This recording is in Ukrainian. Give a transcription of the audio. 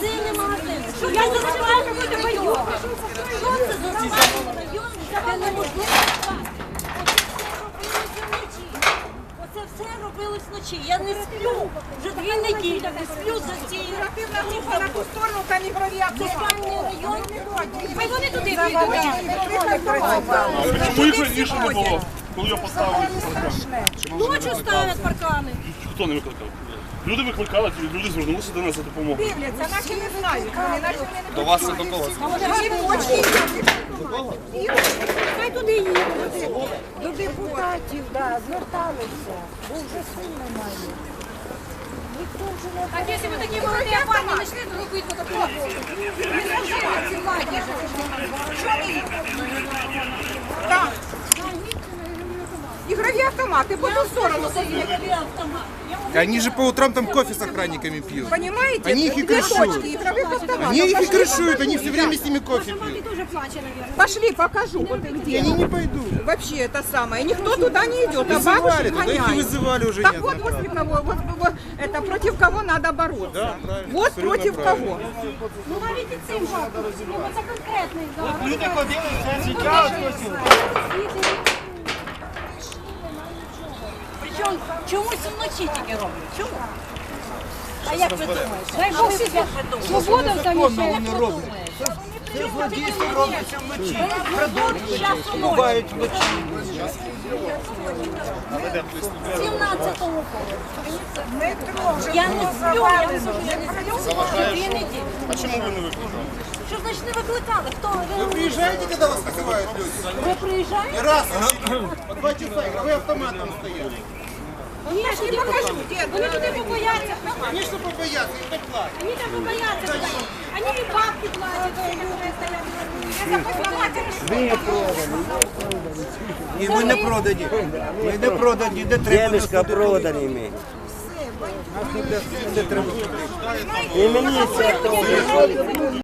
Сильний магазин. Що я не знаю, робити бойовка? Що це за нормальний район, де неможливо спати? Оце все робилось вночі. Я не сплю. Вже дві неділі не сплю за цією. Оперативна група на ту сторону, там ігрові Центральний район. Вони туди підуть. Чому їх раніше не було? Коли я поставив паркан? Ночі ставлять паркани. Хто не викликав? Люди викликали, люди звернулися до нас за допомогою. Дивляться, наші не знають. Вони наші не До вас це до кого? Хай туди їдуть. До депутатів, да, зверталися, бо вже сил немає. Ніхто вже не А якщо ви такі молоді парні почали робити такого, не заживати ці владі. Що ви? Так. Ігрові автомати, по ту сторону. Ігрові автомати. Они же по утрам там кофе с охранниками пьют. Понимаете? Они их и крышуют. Они их и крышуют, они все время с ними кофе пьют. Пошли, покажу, вот где. Они не пойдут. Вообще это самое. Никто туда не идет, а бабушек гоняют. вызывали уже Так вот, возле кого, вот, вот, это против кого надо бороться. Да, правильно, вот против правильно. кого. Ну і цим. Ну, це конкретний зараз. Люди ходили все життя. чомусь вночі тільки роблять. Чому? А як ви думаєте? Знаєш, що ви як ви думаєте? Свобода там ще як ви думаєте? Це злодійство робиться вночі. Крадуть часу Бувають вночі. 17-му Я не сплю, я не сплю, я не сплю вже дві неділі. А чому ви не викликали? Що значить не викликали? Хто? Вы приезжаете, когда вас вызывают люди? Ви приїжджаєте? Раз, по два часа игровые автоматы там стоят. Я тобі покажу. Вони туди побояться. Конечно, побоятся, их так платят. Вони там побояться. Вони і бабки платять. Я І ми не продані. Ми не продані, де треба. Дедушка проданий ми. І мені це